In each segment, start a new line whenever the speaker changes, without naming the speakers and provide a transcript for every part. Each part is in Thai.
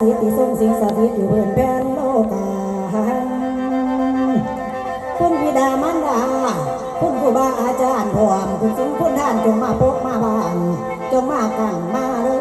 สิติทรงสิงสถิตอยู่เบื้องแผ่นโลกาคุณบิดามันดา คุณครูบาอาจารย์พร้อมคุณสงคุณท่านจงมาพบมาบ้านจงมากลางมาเลย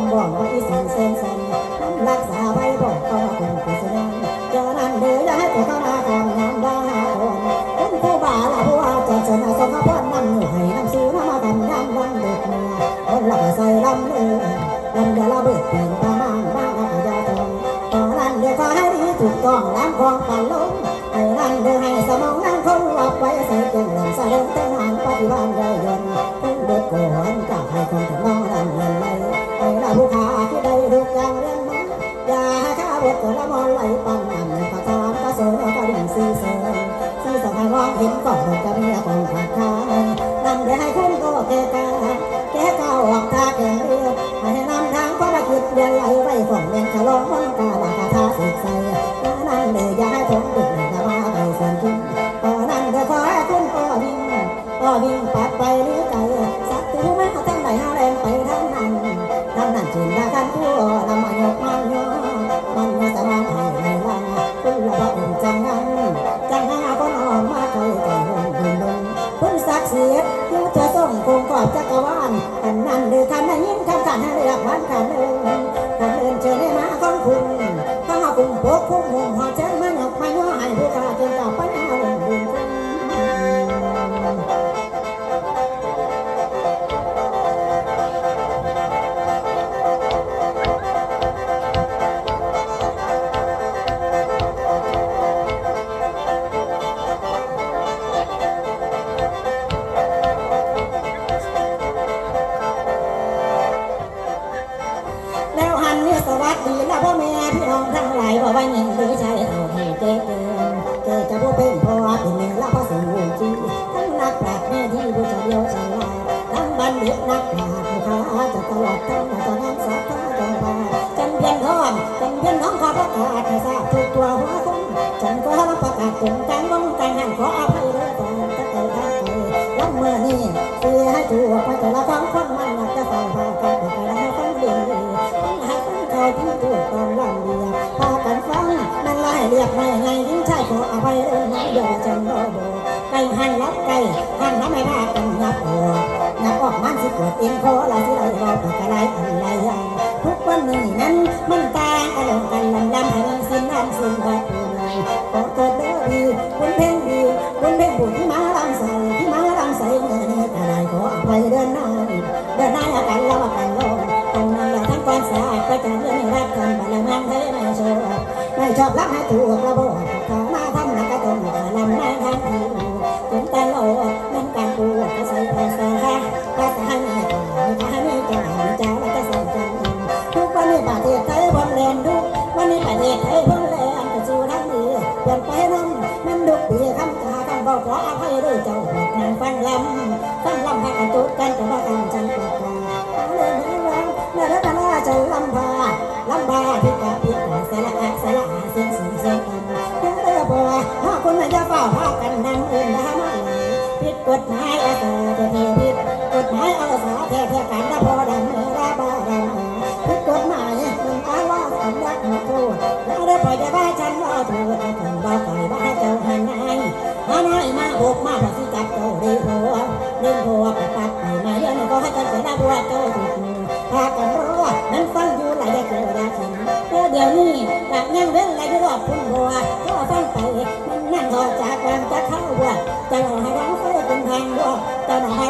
มบอกว่าอยแสนเซนซันรักษาไว้บอกต้องคนกุศลเจอนั้นเดือดให้ตัวตาคำน้ำดาคนคนผู้บ่าละผู้อาจารย์ชนะสมภพรนำหนูให้นำสูน้ำมากันยามวันเด็กเมื่คนหลับใส่ลำเอือลำยาละเบิดเป็นประมาณมากกว่ายาทองตอนนั้นเดือดให้ดีถูกต้องน้ำงของปันลมไอ้นั่นเดือดให้สมองนั่งคงวับไว้ใส่เก่งหลังใส่เล่นเต้นหางปฏิบัติได้ยนต์เด็กโกนกับให้คนถึงน้องนั่น ผู้ขาที่ใดถูกยังเรื่องมันยาข้าบทก็ละมอนไหลปันนั่นกระทมกระเสือกระดิ่งซีเสือซีสมัยว่างเห็นก่อนกระเบียของขาดขานั่นเดี๋ให้คุณก็แก่กาแก่กาออกทาแก่เรียวให้นำทางพระบัณฑิตเรียนไหลไปฝนองแมงคลองมันกาลากาทาสุดใจนั่นเดี๋ยว ทำให้ยิ่งทำกันให้รับพันกันเลย นละพอดัเออระบาดังผิดกฎหมายมึงอ้างว่ำลักมาโทษแล้วได้ปล่อยจะบ้าฉันรอเธอถึงบ้าใส่บ้าเจ้าหันนายมาน้มาบุกมาพอสิจับเจ้าดีหัวเล่นหัวปัดไปมาเรื่ก็ให้กันเสียหน้าพวเจ้าถูกมืากันรันั้นงอยู่หลายเดือนราชินเดี๋ยวนี้หลักยังเว้นหลายรอบพุ่งหัวก็ฟังไปมันงงรอจากควาจะเข้าวัวจะรอให้ร้องเฟ้ก็นแพงวัวจะรอให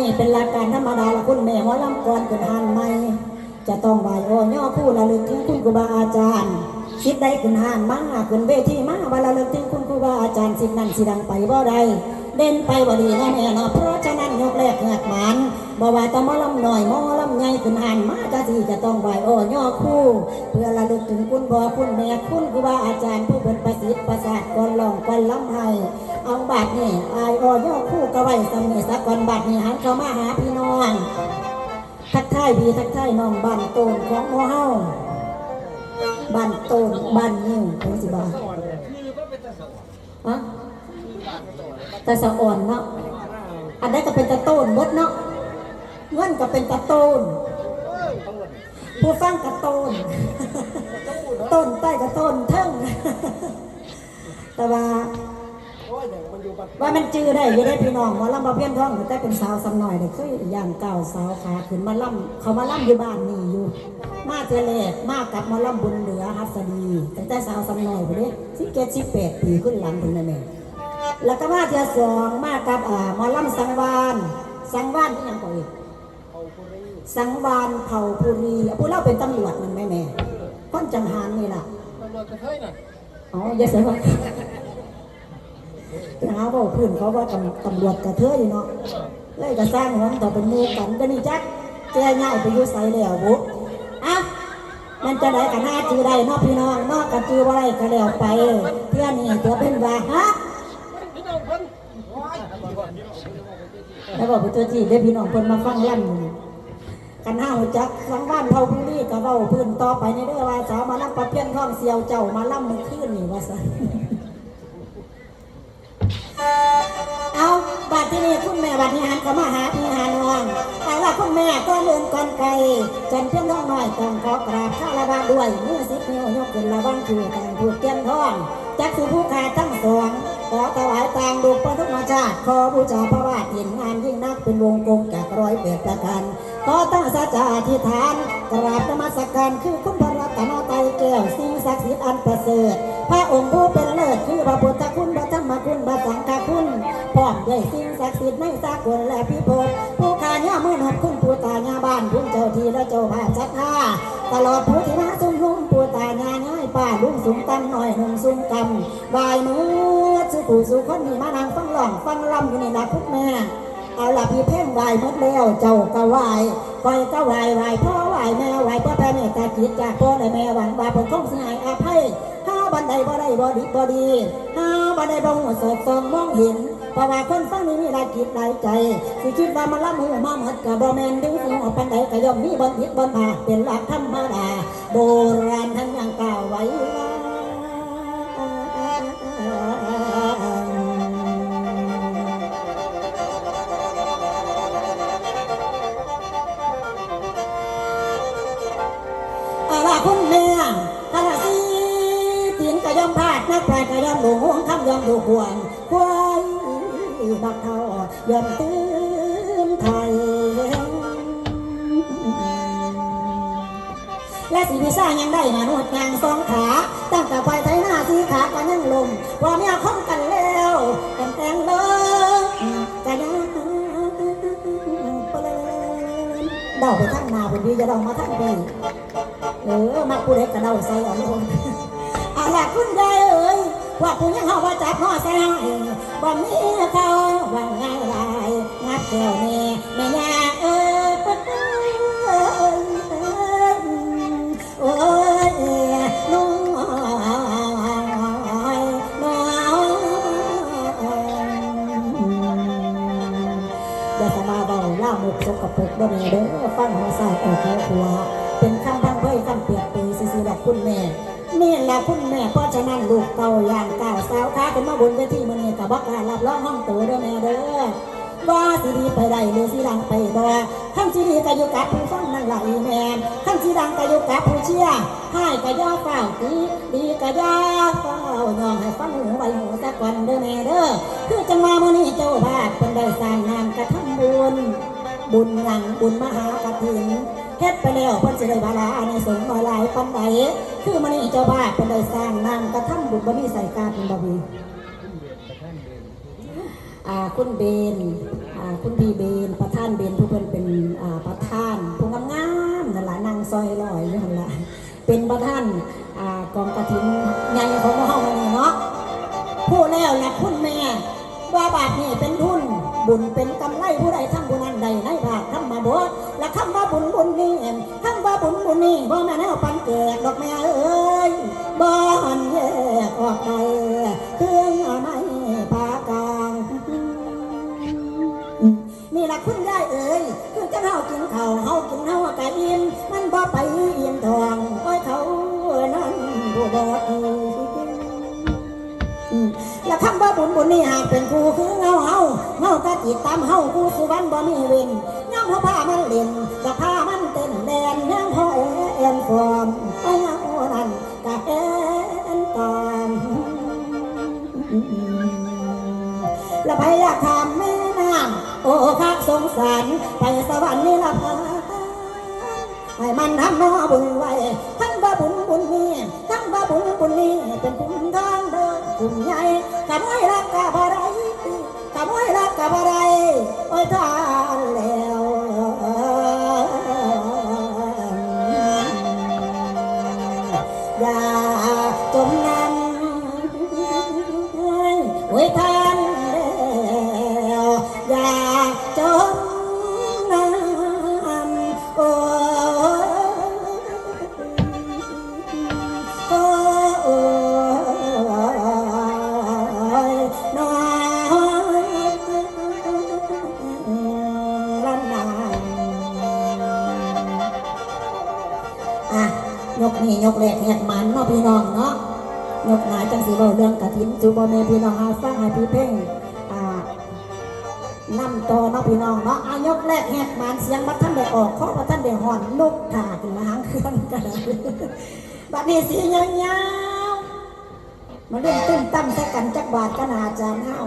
นี่เป็นหลักการธรรมดาละคุณแม่หมอลำก่อนเป็นหันไม่จะต้องไหวโอย่อผู้ระลึกถึงคุณครูบาอาจารย์สิทธิ์ใดขึ้นหานมาขึ้นเวทีมาบาระลึกถึงคุณครูบาอาจารย์สิทธิ์นั้นสิดังไปบ่ได้เด่นไปบ่ดีนะแม่เนาะเพราะฉะนั้นยกแรกเงือกหมันบ่ว่าแตหมอลำหน่อยมอลำใหญ่ขึ้นหานมาจะสิจะต้องไหวโอ้ย่อคู่ เพื่อระลึกถึงคุณพ่อคุณแม่คุณครูบาอาจารย์ผู้เป็นประสิทธิ์ประสาทก่อนลองก่อนล้ำให้ เอาบาดนี่อายออย่อคู่กระไว้สำเนีสักก่อนบาดนี่หันเข้ามาหาพี่น้อง ทักทายพี่ทักทายน้องบ้านโตนของโมเฮาบ้านโตนบ้านนิ่วเป็นสิบาอะตะสะอ่อนเนาะ อันนั้นก็เป็นตะโตนหมดเนาะเงินก็เป็นตะโตนผู้ฟังกระโตน ต้นใต้กระโตนเทิงแต่ว่า ว่ามันจื้อได้อยู่ได้พี่น้องหมอลำบาเพี้ยนท้องแต่เป็นสาวสำหน่อยเลยเคยอย่างเก่าสาวขาขึ้นมาล่ำเขามาล่ำอยู่บ้านนี่อยู่ มาเทเลกมากับหมอลำบุญเหลือฮัสดีแต่แต่สาวสำหน่อยไปเลยสิเกตสิบแปดปีขึ้นหลังถึงนั่นเองแล้วก็มาเทียสองมากับอ่าหมอลำสังวานสังวานที่ยังก่อนอีกสังวานเผ่าภูรีผู้เล่าเป็นตำรวจมันแม่แม่คนจังหารนี่ล่ะ
ตำรวจกระเทยน่ะ
อ๋ออย่าเสียว่า ไปหาบอกพื้นเขาว่าตำตำรวจกระเทยเนาะเลยก็สร้างหัวต่อเป็นมูกันก็นี่จักแกง่ายไปยู่ใส่แล้วบุอะมันจะได้กันหน้าจือได้เนอกพี่น้องนอกกันจือว่าไรก็แล้วไปเพื่อนนี่ตัวเป็นว่าฮะ
พี่น้องคน
แล้วบอกไปตัวจีได้พี่น้องเพิ่นมาฟังล่ำอยู่กันห้าหัวจักสังบ้านเผาพื้นนี่ก็เว้าพื้นต่อไปในเด้อว่าสาวมาล่ำประเพี้ยนท้องเสียวเจ้ามาล่ำมือขึ้นนี่ว่าซะ เอาบัดที่นี่คุณแม่บัดนี้หันก็มาหาพี่หาน้องแต่ว่าคุณแม่ก็เลื่อนก่อนไกลจนเพียงน้องหน้อยต้องขอกราบข้าละบาด้วยมือสิบนิ้วยกขึ้นระวังชูต่างผูกเตี้ยมท้องจักสุผู้ขาทั้งสองขอถวายต่างดุปทุกมาชาติขอบูชาพระบาทเห็นงานยิ่งนักเป็นวงกลมจากร้อยเปียประการขอตั้งสัจจะอธิษฐานกราบนมัสการคือคุณพระรัตนตรัยแก้วสิ่งศักดิ์สิทธิ์อันประเสริฐพระองค์ผู้เป็นเลิศคือพระพุทธคุณ มคุณพระสังฆคุณพร้อมด้วยสิ่งศักดิ์สิทธิ์ในสากลและพิภพผู้ขาญาเมื่อนับคุณผู้ตาญาบ้านผู้เจ้าทีและเจ้าภาพชัดท่าตลอดผู้ที่มาซุ่มลุ่มผู้ตาญาง่ายป้าลุงสูงตั้งหน่อยหนุ่มสูงกำบายมือสุผู้สุคนนี้มานังฟังหล่องฟังลำอยู่ในหลักพุทธแม่เอาละพี่เพ่งไหวหมดแล้วเจ้าก็ไหวคอยก็ไหวไหวพ่อไหวแม่ไหวพ่อแม่แม่ตาจิตจากพ่อและแม่หวังว่าผมคงสิหายอภัยห้าบันไดบ่ได้บ่ดีบ่ดีห้า บันได้บ่หัวสดส่องมองเห็นเพราะว่าคนฟังนี่มีหลายจิตหลายใจสิคิดว่ามันละมือมาหมดกับบ่แม่นดึงสิงออกปันใดก็ย่อมมีบ่ผิดบ่พลาเป็นหลักธรรมดาโบราณท่านยังกล่าวไว้ว่า กปลายก็ย่อมหลงห่วงคำย่อมดูห่วงควายบักเท่าย่อมตื่นไทยและสีพิซ่ายังได้มาหนวดยางสองขาตั้งแต่ไปไทยหน้าสีขาก็ยังลมพอเมียคบกันแล้วกันแต่งเลยกันยังเดาไปทั้งนาผมดีจะเดามาทั้งปีเออมาผู้เด็กกระเดาใส่เอาลงเอาล่ะคุณยายเอ้ย ว่าผู้ยังเฮาว่าจับห่อใส่ให้บ่มีเขาว่าง่ายไรงัดแก้วแม่แม่ยาเอ้ยโอ้ยน้อยน้อยอย่าสมาเบาล่ามุกสกปรกบ่แม่เด้อฟังหัวใส่ออกหัวเป็นคำพังเผยคำเปียบเปรยซื่อๆดอกคุณแม่ นี่แหละคุณแม่เพราะฉะนั้นลูกเต่าอย่างก้าวสาวค้าขึ้นมาบนเวทีมื้อนี้ก็บ่กลารับรองห้องตัวเด้อแม่เด้อว่าสิดีไปได้หรือสิดังไปบ่ขั้นสิดีก็อยู่กับผู้ฟังนั่งไหลแมนขั้นสิดังก็อยู่กับผู้เชี่ยร์ให้ก็ย่าเฝ้าดีดีก็ย่าเฝ้ายองให้ฟังหูไว้หูตะก่อนเด้อแม่เด้อคือจังว่ามื้อนี้เจ้าบาทเพิ่นได้สร้างงานกระทำบุญบุญหยังบุญมหากฐิน เฮ็ดไปแล้วเพิ่นสิได้บาลาในสงฆ์น้อยหลายปานใดคือมื้อนี้เจ้าบาเพิ่นได้สร้างนามกระทำบุญบ่มีใส่กาเป็นบ่มีอ่าคุณเบนอ่าคุณพี่เบนประธานเบนผู้เพิ่นเป็นอ่าประธานผู้งามๆนั่นล่ะนางซอยลอยอยู่นั่นล่ะเป็นประธานอ่ากองกฐินใหญ่ของเฮานี่เนาะผู้แล้วนะคุณแม่ว่าบาทนี่เป็นทุนบุญเป็นกำไรผู้ใดทำบุญนั้นใดในบาททำมาบด คำว่าบุญบุญนี่คำว่าบุญบุญนี่บ่แม่นเอาปันเกิดดอกแม่เอ้ยบ่หันแยกออกไปเครื่องเอาไม้ปากลางนี่ละคุณยายเอ๋ยคือจะเฮากินเข้าเฮากินเฮากะอิ่มมันบ่ไปอิ่มทองโอ้ยเขานั้นบ่บ่ดีอืมและ คำว่าบุญบุญนี่หากเป็นครูคือเงาเฮาเฮากะติดตามเฮาครูสุวรรณบ่มีเว้นย่อมเฮาพามันเล่นกับพามันเต้นแดนย่อมเฮาแอนฟอมโอ้ยเงานั้นกะแอนตามและไปอยากถามแม่นางโอ้ข้าสงสารไปสวรรค์นี่ละพาให้มันทำนอบุญไว้ทั้งว่บุญบุญนี่ทั้งว่บุญบุญนี่เป็นคุณทางเดิน กลุ่มใหญ่ขโมยรักกับอะไรขโมยรักกับอะไรโอ้ยทานแล้วอย่าจมน้ กนี่ยกแหกมันเนาะพี่น้องเนาะยกหนาจังสีเบาเรื่องกระถินจูบอแม่พี่น้องหาฟังให้พี่เพ่งอ่านำต่อเนาะพี่น้องเนาะอายกแรกแหกมันเสียงบัดท่านได้ออกข้อบัดท่านได้หอนนกถ่าขึ้นมาหางเครื่องกันบัดนี้สียาวๆมาเล่นตุ้มตั้มใส่กันจักบาทกันอาจารย์เฮา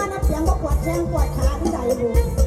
มาน้ำเสียงบ่ปวดแข้งปวดขาที่ใดบุ